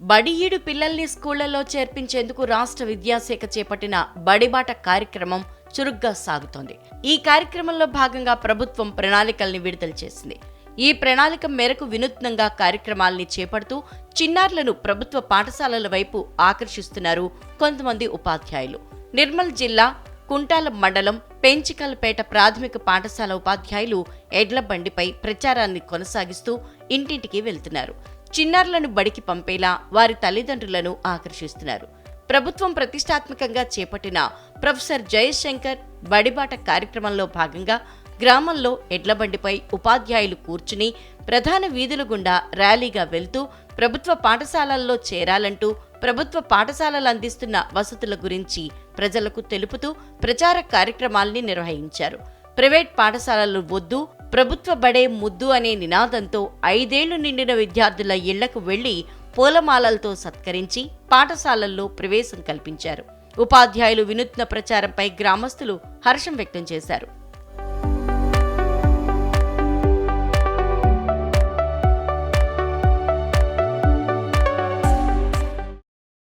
బడియీడు పిల్లల్ని స్కూళ్ళలో చేర్పించేందుకు రాష్ట్ర విద్యాశాఖ చేపట్టిన బడిబాట కార్యక్రమం చురుగ్గా సాగుతోంది. ఈ కార్యక్రమంలో భాగంగా ప్రభుత్వం ప్రణాళికల్ని విడుదల చేసింది. ఈ ప్రణాళిక మేరకు వినూత్నంగా కార్యక్రమాల్ని చేపడుతూ చిన్నారులను ప్రభుత్వ పాఠశాలల వైపు ఆకర్షిస్తున్నారు కొంతమంది ఉపాధ్యాయులు. నిర్మల్ జిల్లా కుంటాల మండలం పెంచికల్పేట ప్రాథమిక పాఠశాల ఉపాధ్యాయులు ఎడ్ల బండిపై ప్రచారాన్ని కొనసాగిస్తూ ఇంటింటికి వెళ్తున్నారు. చిన్నారులను బడికి పంపేలా వారి తల్లిదండ్రులను ఆకర్షిస్తున్నారు. ప్రభుత్వం ప్రతిష్టాత్మకంగా చేపట్టిన ప్రొఫెసర్ జయశంకర్ బడిబాట కార్యక్రమంలో భాగంగా గ్రామంలో ఎడ్లబండిపై ఉపాధ్యాయులు కూర్చుని ప్రధాన వీధుల గుండా ర్యాలీగా వెళ్తూ ప్రభుత్వ పాఠశాలల్లో చేరాలంటూ ప్రభుత్వ పాఠశాలలు అందిస్తున్న వసతుల గురించి ప్రజలకు తెలుపుతూ ప్రచార కార్యక్రమాల్ని నిర్వహించారు. ప్రైవేట్ పాఠశాలలు వద్దు ప్రభుత్వ బడే ముద్దు అనే నినాదంతో ఐదేళ్ళు నిండిన విద్యార్థుల ఇళ్ళకు వెళ్ళి పూలమాలలతో సత్కరించి పాఠశాలల్లో ప్రవేశం కల్పించారు. ఉపాధ్యాయులు వినూత్న ప్రచారంపై గ్రామస్తులు హర్షం వ్యక్తం చేశారు.